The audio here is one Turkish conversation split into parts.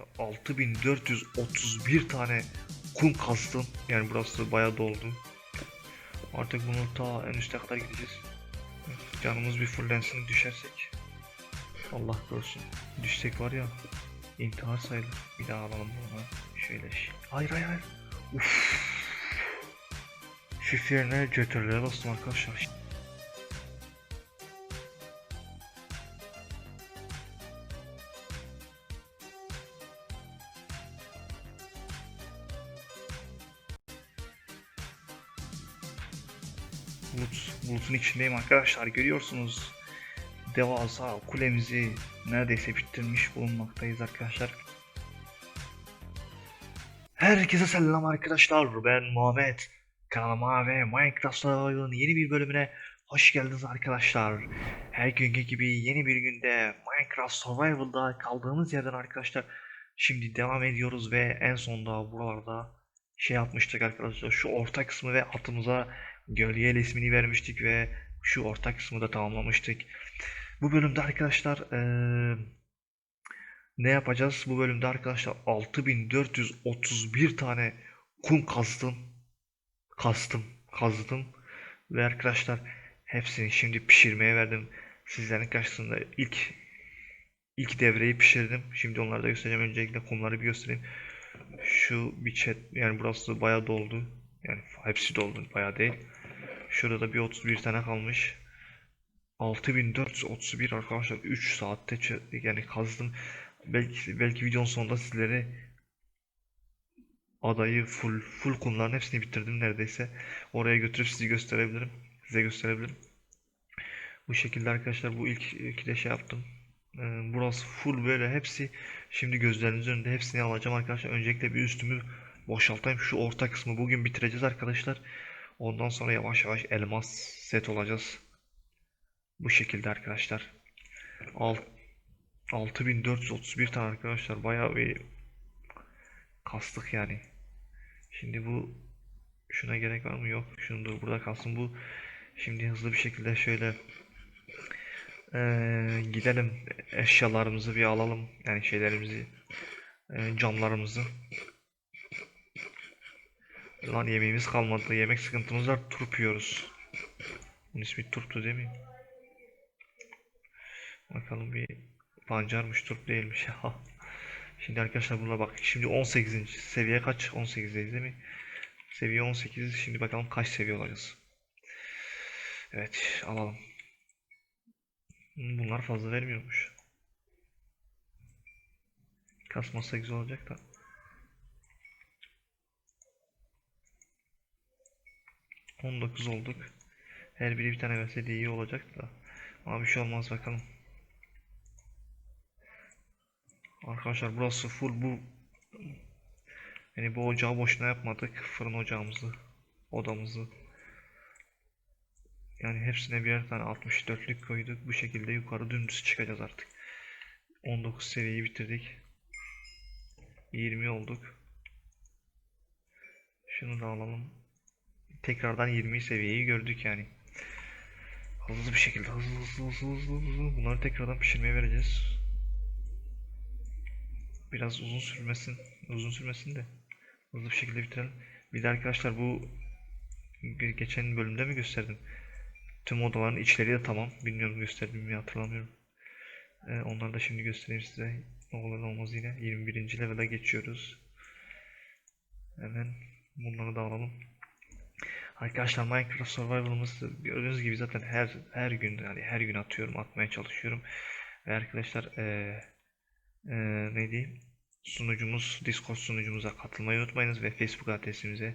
arkadaşlar 6431 tane kum kastım. Yani burası bayağı doldu. Artık bunu ta en üste kadar gideceğiz. Canımız bir fullensin düşersek. Allah korusun. Düşsek var ya intihar sayılır. Bir daha alalım bunu. Şöyle şey. Hayır hayır hayır. Uf. Şif yerine götürülere bastım arkadaşlar. Bulutun içindeyim arkadaşlar görüyorsunuz. Devasa kulemizi neredeyse bitirmiş bulunmaktayız arkadaşlar. Herkese selam arkadaşlar ben Muhammed. Kanalıma ve Minecraft Survival'ın yeni bir bölümüne hoş geldiniz arkadaşlar. Her günkü gibi yeni bir günde Minecraft Survival'da kaldığımız yerden arkadaşlar şimdi devam ediyoruz ve en sonunda buralarda şey yapmıştık arkadaşlar şu orta kısmı ve atımıza Gölgel ismini vermiştik ve şu orta kısmı da tamamlamıştık. Bu bölümde arkadaşlar eee, ne yapacağız? Bu bölümde arkadaşlar 6431 tane kum kastım. Kastım, kazdım. Ve arkadaşlar hepsini şimdi pişirmeye verdim. Sizlerin karşısında ilk ilk devreyi pişirdim. Şimdi onları da göstereceğim. Öncelikle kumları bir göstereyim. Şu bir chat yani burası bayağı doldu. Yani hepsi doldu bayağı değil. Şurada da bir 31 tane kalmış. 6431 arkadaşlar 3 saatte yani kazdım. Belki belki videonun sonunda sizlere adayı full full kumların hepsini bitirdim neredeyse. Oraya götürüp sizi gösterebilirim. Size gösterebilirim. Bu şekilde arkadaşlar bu ilk iki de şey yaptım. Ee, burası full böyle hepsi şimdi gözlerinizin önünde hepsini alacağım arkadaşlar. Öncelikle bir üstümü boşaltayım. Şu orta kısmı bugün bitireceğiz arkadaşlar. Ondan sonra yavaş yavaş elmas set olacağız. Bu şekilde arkadaşlar. Alt 6431 tane arkadaşlar bayağı bir kastık yani. Şimdi bu şuna gerek var mı? Yok. Şunu dur burada kalsın bu. Şimdi hızlı bir şekilde şöyle eee, gidelim eşyalarımızı bir alalım. Yani şeylerimizi eee, camlarımızı. Lan yemeğimiz kalmadı. Yemek sıkıntımız var. Turp yiyoruz. Bunun ismi turptu değil mi? Bakalım bir pancarmış turp değilmiş. Şimdi arkadaşlar buna bak. Şimdi 18. seviye kaç? 18'deyiz değil mi? Seviye 18. Şimdi bakalım kaç seviye olacağız. Evet alalım. Bunlar fazla vermiyormuş. Kasmazsa güzel olacak da. On dokuz olduk. Her biri bir tane verseydi iyi olacak da. Ama bir şey olmaz bakalım. Arkadaşlar burası full bu yani bu ocağı boşuna yapmadık. Fırın ocağımızı, odamızı. Yani hepsine birer tane 64'lük koyduk. Bu şekilde yukarı dümdüz çıkacağız artık. 19 seviyeyi bitirdik. 20 olduk. Şunu da alalım. Tekrardan 20 seviyeyi gördük yani. Hızlı bir şekilde hızlı hızlı hızlı hızlı hızlı. Bunları tekrardan pişirmeye vereceğiz. Biraz uzun sürmesin. Uzun sürmesin de. Hızlı bir şekilde bitirelim. Bir de arkadaşlar bu ge- geçen bölümde mi gösterdim? Tüm odaların içleri de tamam. Bilmiyorum gösterdim mi hatırlamıyorum. Ee, onları da şimdi göstereyim size. Ne olur olmaz yine. 21. level'e geçiyoruz. Hemen bunları da alalım. Arkadaşlar Minecraft Survival'ımız gördüğünüz gibi zaten her her gün yani her gün atıyorum, atmaya çalışıyorum. Ve arkadaşlar eee eee ne diyeyim? Sunucumuz Discord sunucumuza katılmayı unutmayınız ve Facebook adresimize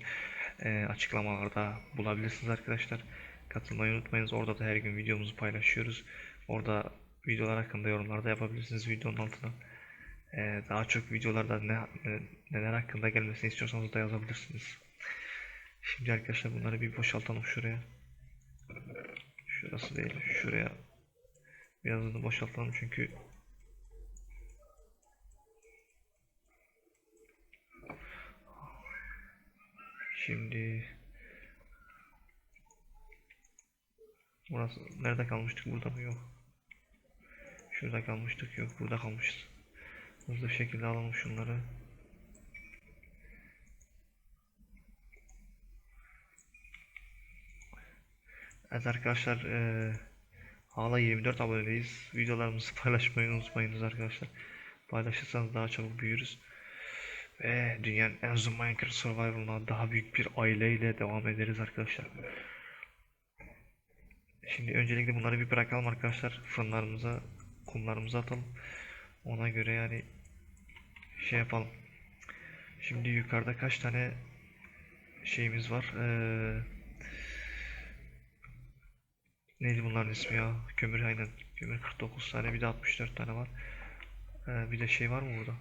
eee, açıklamalarda bulabilirsiniz arkadaşlar. Katılmayı unutmayınız. Orada da her gün videomuzu paylaşıyoruz. Orada videolar hakkında yorumlar da yapabilirsiniz videonun altına. Eee, daha çok videolarda ne, ne- neler hakkında gelmesini istiyorsanız da yazabilirsiniz. Şimdi arkadaşlar bunları bir boşaltalım şuraya. Şurası değil, şuraya. Biraz da boşaltalım çünkü Şimdi Burası nerede kalmıştık? Burada mı? Yok. Şurada kalmıştık. Yok, burada kalmışız. Hızlı bir şekilde alalım şunları. Evet arkadaşlar eee hala 24 abonedeyiz. Videolarımızı paylaşmayı unutmayınız arkadaşlar. Paylaşırsanız daha çabuk büyürüz. Ve dünyanın en uzun Minecraft Survival'ına daha büyük bir aileyle devam ederiz arkadaşlar. Şimdi öncelikle bunları bir bırakalım arkadaşlar. Fırınlarımıza, kumlarımıza atalım. Ona göre yani şey yapalım. Şimdi yukarıda kaç tane şeyimiz var? Ee, neydi bunların ismi ya? Kömür aynen. Kömür 49 tane bir de 64 tane var. Ee, bir de şey var mı burada?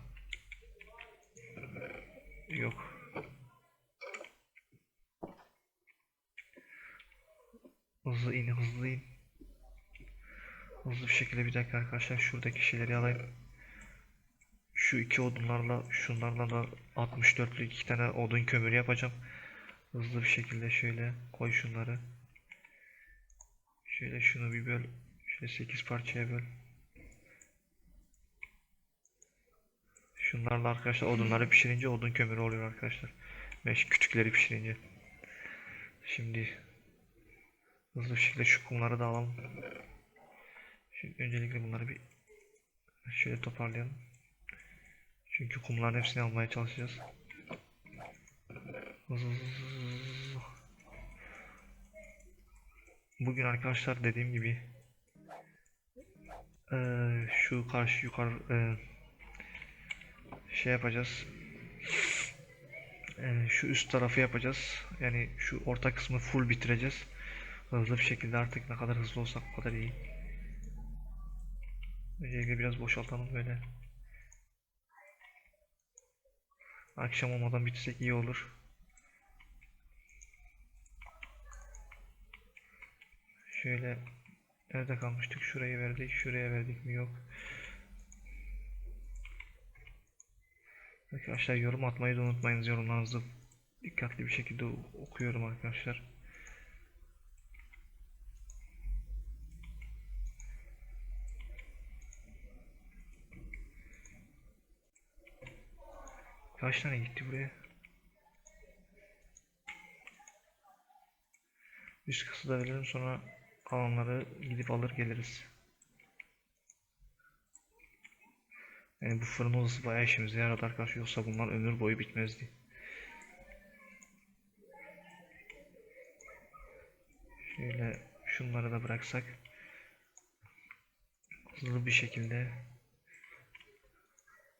Yok. Hızlı in, hızlı in. Hızlı bir şekilde bir dakika arkadaşlar şuradaki şeyleri alayım. Şu iki odunlarla, şunlarla da 64'lük iki tane odun kömürü yapacağım. Hızlı bir şekilde şöyle koy şunları. Şöyle şunu bir böl. Şöyle 8 parçaya böl. Şunlarla arkadaşlar odunları pişirince odun kömürü oluyor arkadaşlar. Ve şu küçükleri pişirince. Şimdi hızlı bir şekilde şu kumları da alalım. Şimdi öncelikle bunları bir şöyle toparlayalım. Çünkü kumların hepsini almaya çalışacağız. Hızlı hızlı hızlı. Bugün arkadaşlar dediğim gibi eee, şu karşı yukarı eee, şey yapacağız. Eee, şu üst tarafı yapacağız. Yani şu orta kısmı full bitireceğiz. Hızlı bir şekilde artık ne kadar hızlı olsak o kadar iyi. Öncelikle biraz boşaltalım böyle. Akşam olmadan bitirsek iyi olur. Şöyle nerede kalmıştık? Şurayı verdik, şuraya verdik mi? Yok. Arkadaşlar yorum atmayı da unutmayınız. Yorumlarınızı dikkatli bir şekilde okuyorum arkadaşlar. Kaç tane gitti buraya? Üst kısmı da verelim sonra kalanları gidip alır geliriz. Yani bu fırın odası bayağı işimize yaradı arkadaşlar yoksa bunlar ömür boyu bitmezdi. Şöyle şunları da bıraksak hızlı bir şekilde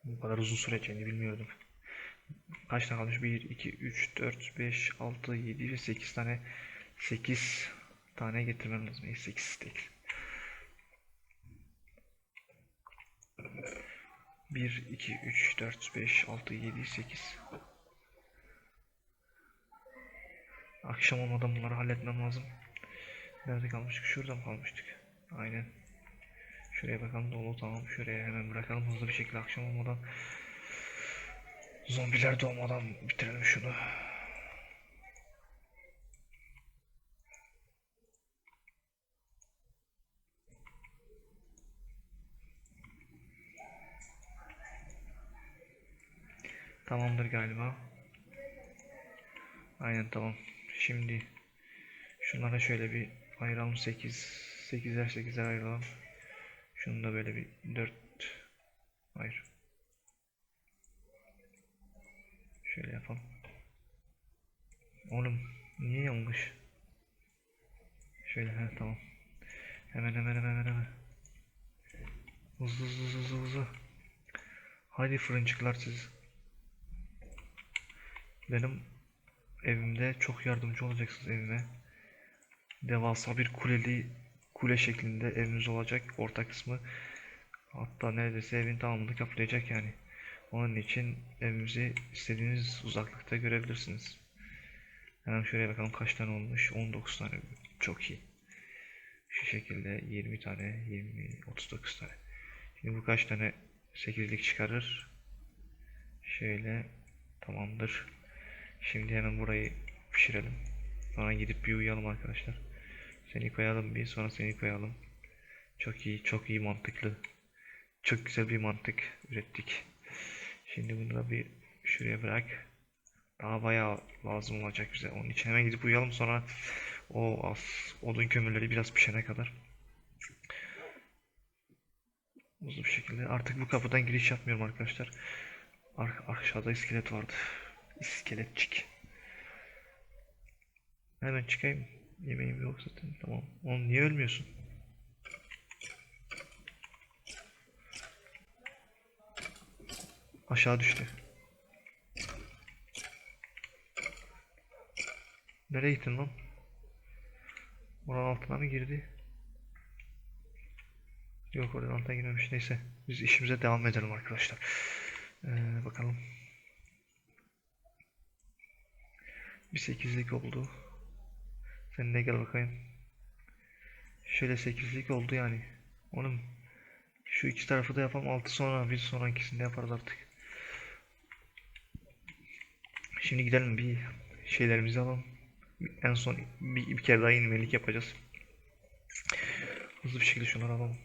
bu kadar uzun süreceğini bilmiyordum. Kaç tane kalmış? 1, 2, 3, 4, 5, 6, 7 ve 8 tane 8 tane getirmem lazım. 8 steak. 1, 2, 3, 4, 5, 6, 7, 8. Akşam olmadan bunları halletmem lazım. Nerede kalmıştık? Şurada mı kalmıştık? Aynen. Şuraya bakalım dolu tamam. Şuraya hemen bırakalım hızlı bir şekilde akşam olmadan. Zombiler doğmadan bitirelim şunu. Tamamdır galiba. Aynen tamam. Şimdi şunlara şöyle bir ayıralım 8 8'er 8'er ayıralım. Şunu da böyle bir 4 hayır. Şöyle yapalım. Oğlum niye yanlış? Şöyle he tamam. Hemen hemen hemen hemen hemen. Hızlı hızlı hızlı hızlı. Haydi fırıncıklar siz. Benim evimde çok yardımcı olacaksınız evime. Devasa bir kuleli kule şeklinde evimiz olacak. Orta kısmı hatta neredeyse evin tamamını kaplayacak yani. Onun için evimizi istediğiniz uzaklıkta görebilirsiniz. Hemen şuraya bakalım kaç tane olmuş. 19 tane. Çok iyi. Şu şekilde 20 tane, 20, 39 tane. Şimdi bu kaç tane 8'lik çıkarır? Şöyle tamamdır. Şimdi hemen burayı pişirelim. Sonra gidip bir uyuyalım arkadaşlar. Seni koyalım bir sonra seni koyalım. Çok iyi, çok iyi mantıklı. Çok güzel bir mantık ürettik. Şimdi bunu da bir şuraya bırak. Daha bayağı lazım olacak bize. Onun için hemen gidip uyuyalım sonra o az odun kömürleri biraz pişene kadar. Hızlı bir şekilde. Artık bu kapıdan giriş yapmıyorum arkadaşlar. Ar aşağıda iskelet vardı. İskeletçik. Hemen çıkayım. Yemeğim yok zaten. Tamam. Oğlum niye ölmüyorsun? Aşağı düştü. Nereye gittin lan? Oranın altına mı girdi? Yok oradan altına girmemiş. Neyse. Biz işimize devam edelim arkadaşlar. Ee, bakalım. Bir sekizlik oldu. Sen de gel bakayım. Şöyle sekizlik oldu yani. Onun şu iki tarafı da yapalım. Altı sonra bir sonrakisinde yaparız artık. Şimdi gidelim bir şeylerimizi alalım. En son bir, bir kere daha inmelik yapacağız. Hızlı bir şekilde şunları alalım.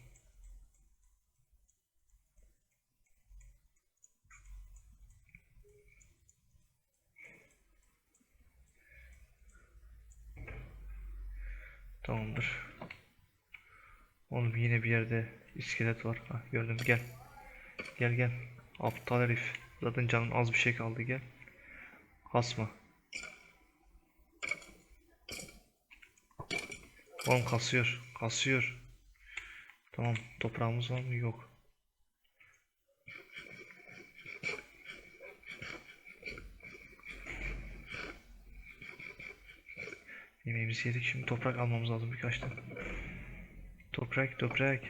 Tamamdır. Oğlum yine bir yerde iskelet var. Ha, gördüm gel. Gel gel. Aptal herif. Zaten canın az bir şey kaldı gel. Kasma. Oğlum kasıyor. Kasıyor. Tamam. Toprağımız var mı? Yok. Yemeğimizi yedik. Şimdi toprak almamız lazım birkaç tane. Toprak, toprak.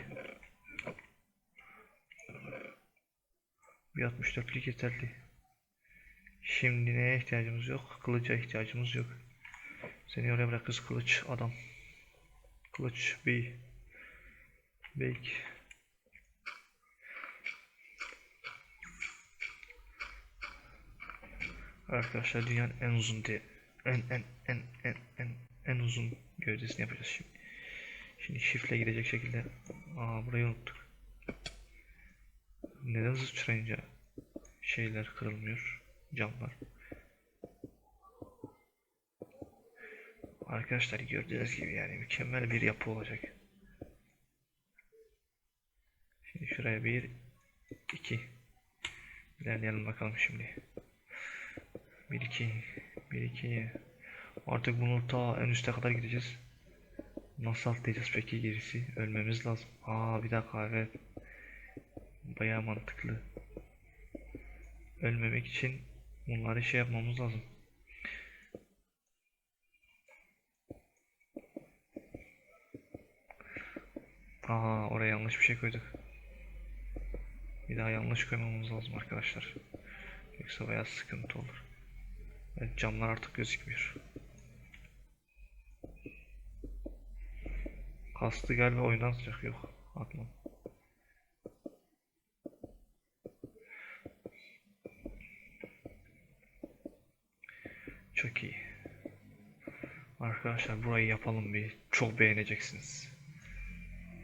Bir 64'lük yeterli. Şimdi neye ihtiyacımız yok? Kılıca ihtiyacımız yok. Seni oraya bırakırız kılıç adam. Kılıç bir belki Arkadaşlar dünyanın en uzun diye en en en en en en uzun gövdesini yapacağız şimdi. Şimdi şifle girecek şekilde. Aa burayı unuttuk. Neden sıçrayınca şeyler kırılmıyor? Camlar. Arkadaşlar gördüğünüz gibi yani mükemmel bir yapı olacak. Şimdi şuraya bir iki ilerleyelim bakalım şimdi. Bir iki bir iki artık bunu ta en üste kadar gideceğiz. Nasıl atlayacağız peki gerisi? Ölmemiz lazım. Aa bir dakika evet. Bayağı mantıklı. Ölmemek için bunları şey yapmamız lazım. Aa oraya yanlış bir şey koyduk. Bir daha yanlış koymamız lazım arkadaşlar. Yoksa bayağı sıkıntı olur. Evet camlar artık gözükmüyor. Kastı galiba oyundan sıcak yok. Atma. Çok iyi. Arkadaşlar burayı yapalım bir. Çok beğeneceksiniz.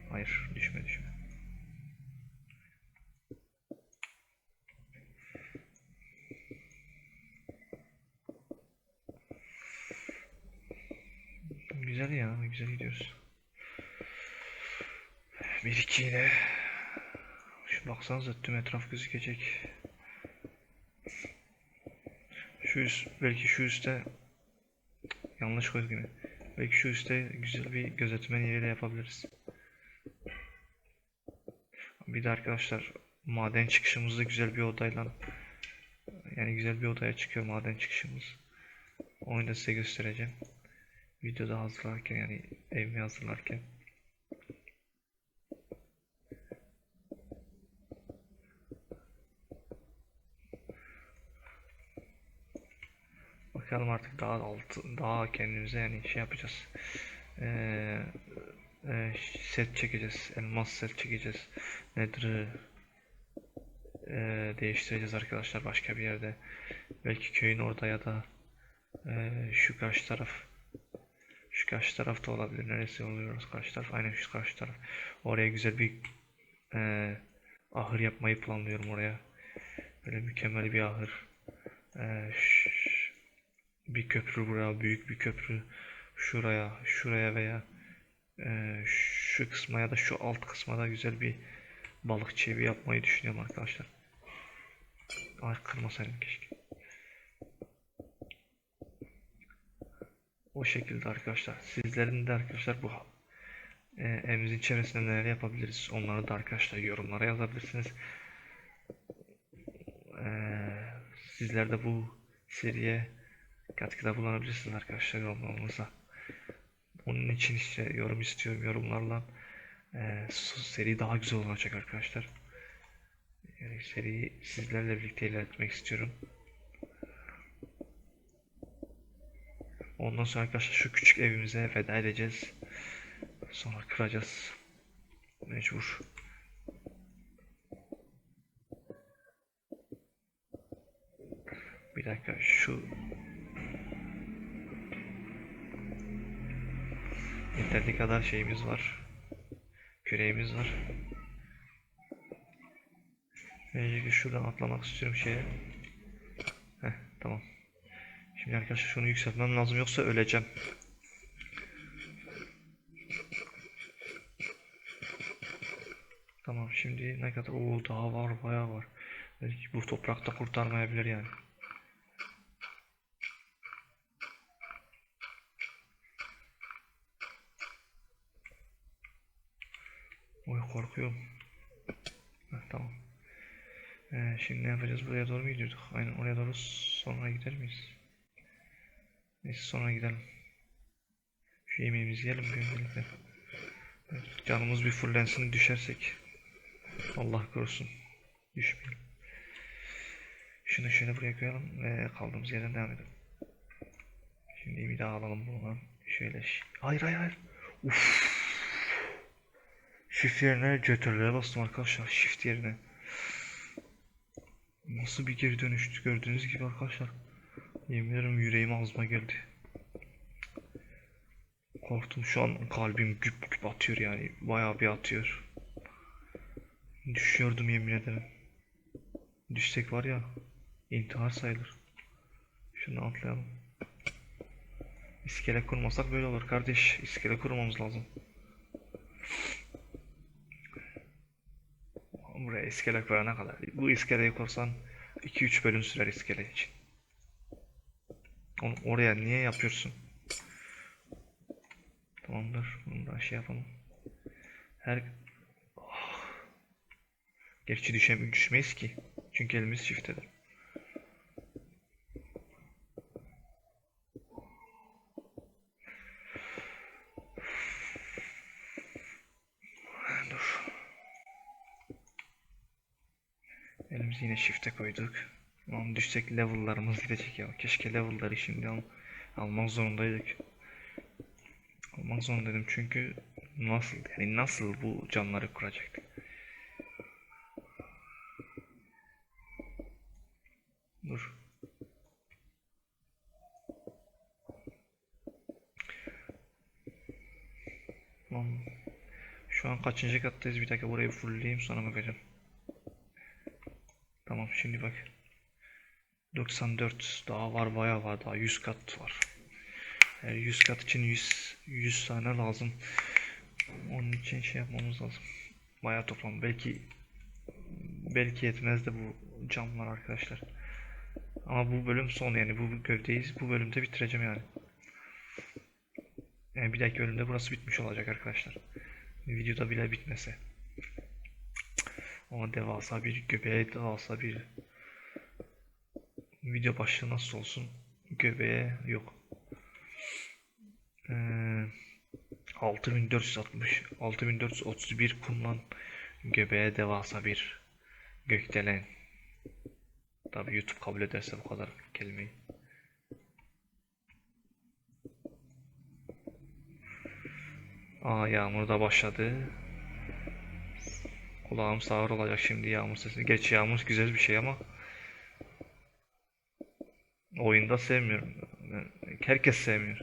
Hayır düşme düşme. Güzel ya güzel gidiyoruz. Bir iki yine. Şu baksanıza tüm etraf gözükecek. Şu üst, belki şu üstte yanlış koyduk yine. Belki şu üstte güzel bir gözetmen yeri de yapabiliriz. Bir de arkadaşlar maden çıkışımızda güzel bir odayla yani güzel bir odaya çıkıyor maden çıkışımız. Onu da size göstereceğim. Videoda hazırlarken yani evimi hazırlarken. Bakalım artık daha altı daha kendimize yani şey yapacağız. Ee, e, set çekeceğiz. Elmas set çekeceğiz. Nedir? Ee, değiştireceğiz arkadaşlar başka bir yerde. Belki köyün orada ya da e, şu karşı taraf. Şu karşı tarafta olabilir. Neresi oluyoruz karşı taraf? Aynen şu karşı taraf. Oraya güzel bir e, ahır yapmayı planlıyorum oraya. Böyle mükemmel bir ahır. Ee, ş- bir köprü buraya, büyük bir köprü. Şuraya, şuraya veya ee, şu kısma ya da şu alt kısma da güzel bir balıkçı evi yapmayı düşünüyorum arkadaşlar. Ay kırmasaydım keşke. O şekilde arkadaşlar. Sizlerin de arkadaşlar bu e, evimizin çevresinde neler yapabiliriz? Onları da arkadaşlar yorumlara yazabilirsiniz. E, sizler de bu seriye katkıda bulunabilirsiniz arkadaşlar yorumlarınıza. Onun için işte yorum istiyorum yorumlarla. E, seri daha güzel olacak arkadaşlar. Yani seriyi sizlerle birlikte ilerletmek istiyorum. Ondan sonra arkadaşlar şu küçük evimize veda edeceğiz. Sonra kıracağız. Mecbur. Bir dakika şu yeterli kadar şeyimiz var. Küreğimiz var. Öncelikle şuradan atlamak istiyorum şeye. Heh, tamam. Şimdi arkadaşlar şunu yükseltmem lazım yoksa öleceğim. Tamam şimdi ne kadar o daha var bayağı var. Belki bu toprakta kurtarmayabilir yani. Oy korkuyorum. Heh, tamam. Ee, şimdi ne yapacağız? Buraya doğru mu gidiyorduk? Aynen oraya doğru sonra gider miyiz? Neyse sonra gidelim. Şu yemeğimizi yiyelim bir öncelikle. Evet, canımız bir fullensin düşersek. Allah korusun. Düşmeyelim. Şunu şöyle buraya koyalım ve kaldığımız yerden devam edelim. Şimdi bir daha alalım buradan. Şöyle Hayır hayır hayır. Uf. Shift yerine CTRL'e bastım arkadaşlar. Shift yerine. Nasıl bir geri dönüştü gördüğünüz gibi arkadaşlar. Yemin ederim yüreğim ağzıma geldi. Korktum şu an kalbim güp güp atıyor yani. Bayağı bir atıyor. Düşüyordum yemin ederim. Düşsek var ya intihar sayılır. Şunu atlayalım. İskele kurmasak böyle olur kardeş. İskele kurmamız lazım. Buraya iskele koyana kadar. Bu iskeleyi kursan 2-3 bölüm sürer iskele için. Onu oraya niye yapıyorsun? Tamamdır. Bunu da şey yapalım. Her Ah. Gerçi düşem düşmeyiz ki. Çünkü elimiz çiftedir. Dur. Elimizi yine shift'e koyduk. Lan düşsek level'larımız gidecek ya. Keşke level'ları şimdi al almak zorundaydık. Almak zorundaydım çünkü nasıl yani nasıl bu canları kuracaktık? Dur. Lan şu an kaçıncı kattayız? Bir dakika burayı fullleyeyim sonra bakacağım. Tamam şimdi bak. 94 daha var bayağı var daha 100 kat var. Yani 100 kat için 100 100 tane lazım. Onun için şey yapmamız lazım. Bayağı toplam belki belki yetmez de bu camlar arkadaşlar. Ama bu bölüm son yani bu gövdeyiz. Bu bölümde bitireceğim yani. Yani bir dahaki bölümde burası bitmiş olacak arkadaşlar. Videoda bile bitmese. Ama devasa bir göbeğe devasa bir video başlığı nasıl olsun? Göbeğe yok. Ee, 6460 6431 kumlan göbeğe devasa bir gökdelen. Tabi YouTube kabul ederse bu kadar kelimeyi. Aa yağmur da başladı. Kulağım sağır olacak şimdi yağmur sesi. Geç yağmur güzel bir şey ama oyunda sevmiyorum. Herkes sevmiyor.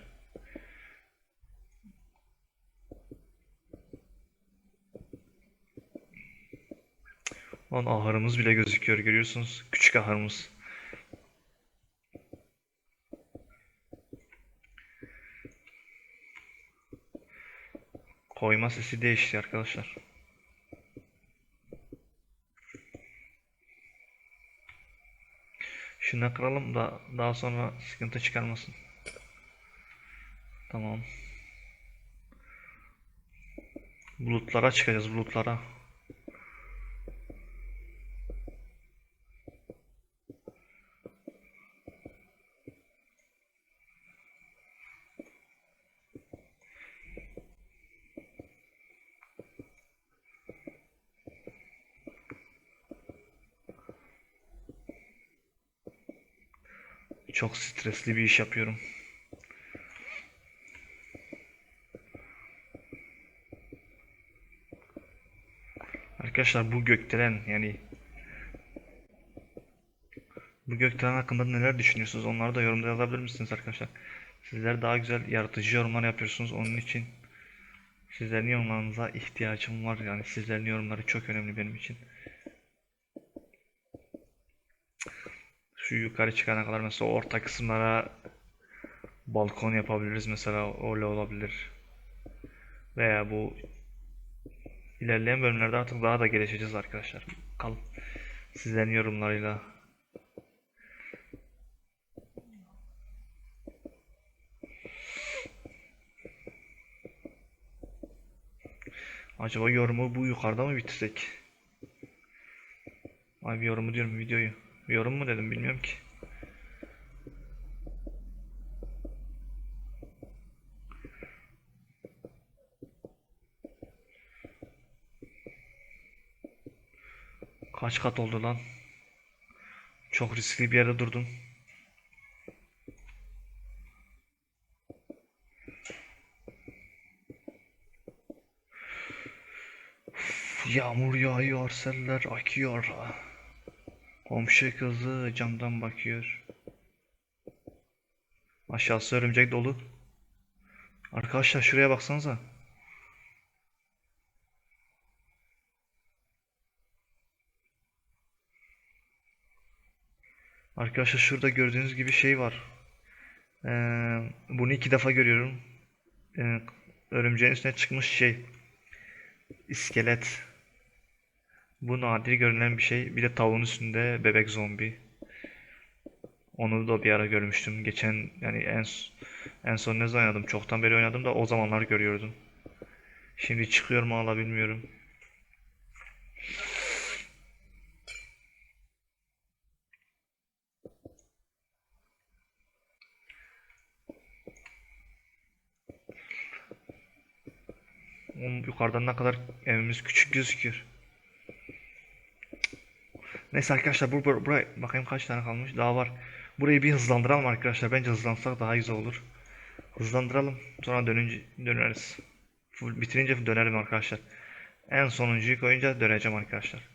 Lan ahırımız bile gözüküyor görüyorsunuz. Küçük ahırımız. Koyma sesi değişti arkadaşlar. Şunu kıralım da daha sonra sıkıntı çıkarmasın. Tamam. Bulutlara çıkacağız bulutlara. Çok stresli bir iş yapıyorum. Arkadaşlar bu gökdelen yani bu gökdelen hakkında neler düşünüyorsunuz? Onları da yorumda yazabilir misiniz arkadaşlar? Sizler daha güzel yaratıcı yorumlar yapıyorsunuz. Onun için sizlerin yorumlarınıza ihtiyacım var. Yani sizlerin yorumları çok önemli benim için. Şu yukarı çıkana kadar mesela orta kısımlara balkon yapabiliriz mesela öyle olabilir. Veya bu ilerleyen bölümlerde artık daha da gelişeceğiz arkadaşlar. Kalın sizlerin yorumlarıyla. Acaba yorumu bu yukarıda mı bitirsek? Ay bir yorumu diyorum videoyu. Yorum mu dedim bilmiyorum ki. Kaç kat oldu lan? Çok riskli bir yerde durdum. Yağmur yağıyor, seller akıyor. Komşu kızı camdan bakıyor. Aşağısı örümcek dolu. Arkadaşlar şuraya baksanıza. Arkadaşlar şurada gördüğünüz gibi şey var. Ee, bunu iki defa görüyorum. Ee, örümceğin üstüne çıkmış şey. İskelet. Bu nadir görülen bir şey. Bir de tavuğun üstünde bebek zombi. Onu da bir ara görmüştüm. Geçen yani en en son ne zaman oynadım? Çoktan beri oynadım da o zamanlar görüyordum. Şimdi çıkıyor mu hala bilmiyorum. Yukarıdan ne kadar evimiz küçük gözüküyor. Neyse arkadaşlar bu bur buraya bakayım kaç tane kalmış. Daha var. Burayı bir hızlandıralım arkadaşlar. Bence hızlandırsak daha güzel olur. Hızlandıralım. Sonra dönünce döneriz. Bitirince dönerim arkadaşlar. En sonuncuyu koyunca döneceğim arkadaşlar.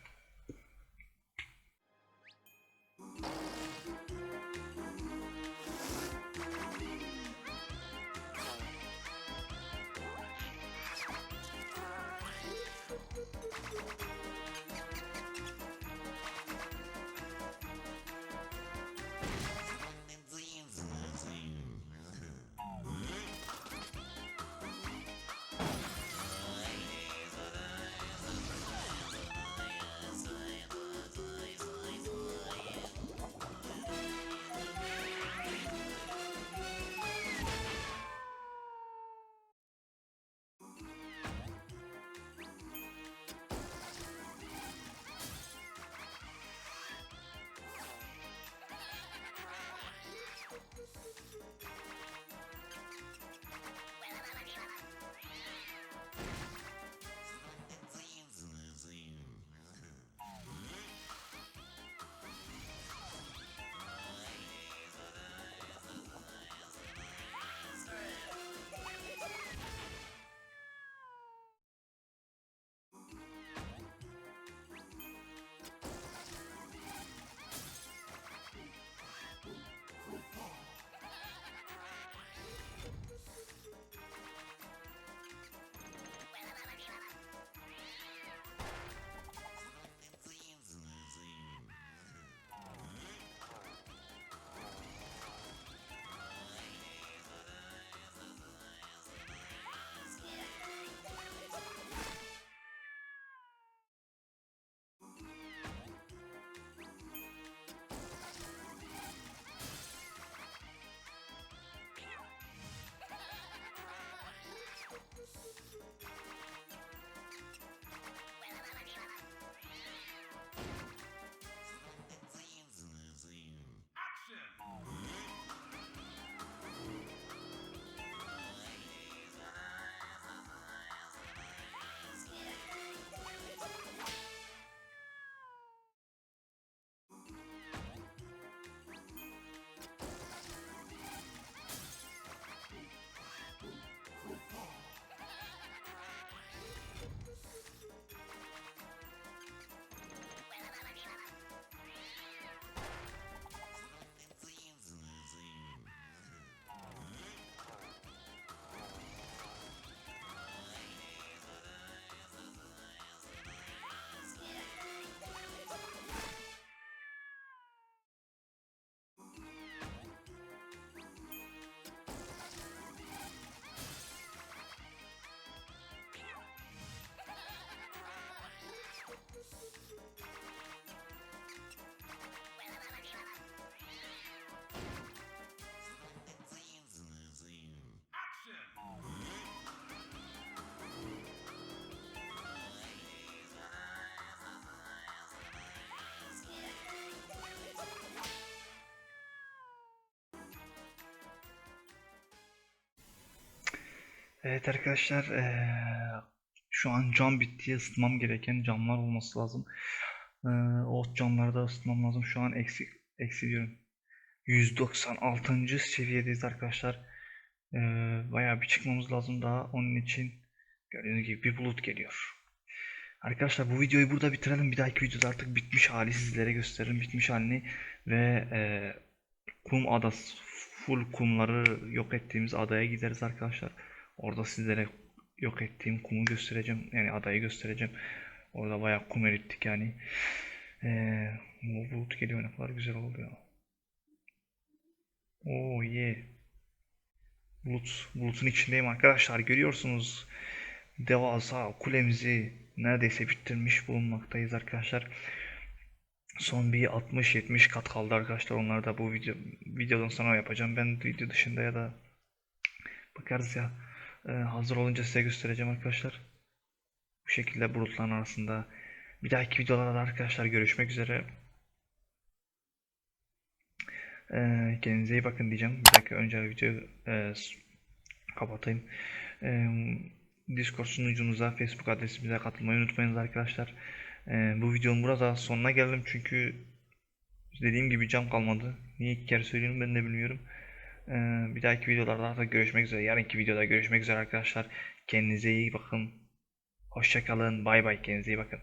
Evet arkadaşlar eee, şu an cam bitti ısıtmam gereken camlar olması lazım. Eee, o camları da ısıtmam lazım. Şu an eksi, eksi diyorum. 196. seviyedeyiz arkadaşlar. Eee bayağı bir çıkmamız lazım daha. Onun için gördüğünüz gibi bir bulut geliyor. Arkadaşlar bu videoyu burada bitirelim. Bir dahaki videoda artık bitmiş hali sizlere gösteririm. Bitmiş halini ve eee, kum adası full kumları yok ettiğimiz adaya gideriz arkadaşlar. Orada sizlere yok ettiğim kumu göstereceğim. Yani adayı göstereceğim. Orada bayağı kum erittik yani. Eee bu bulut geliyor ne kadar güzel oldu ya. Oo ye. Bulut, bulutun içindeyim arkadaşlar. Görüyorsunuz. Devasa kulemizi neredeyse bitirmiş bulunmaktayız arkadaşlar. Son bir 60-70 kat kaldı arkadaşlar. Onları da bu video videodan sonra yapacağım. Ben video dışında ya da bakarız ya. Ee, hazır olunca size göstereceğim arkadaşlar. Bu şekilde bulutların arasında. Bir dahaki videolarda arkadaşlar görüşmek üzere. Ee, kendinize iyi bakın diyeceğim. Bir dakika önce videoyu e, kapatayım. Ee, Discord sunucumuza, Facebook adresimize katılmayı unutmayınız arkadaşlar. Ee, bu videonun burada sonuna geldim çünkü dediğim gibi cam kalmadı. Niye iki kere söylüyorum ben de bilmiyorum. Ee, bir dahaki videolarda da görüşmek üzere. Yarınki videoda görüşmek üzere arkadaşlar. Kendinize iyi bakın. Hoşça kalın. Bay bay. Kendinize iyi bakın.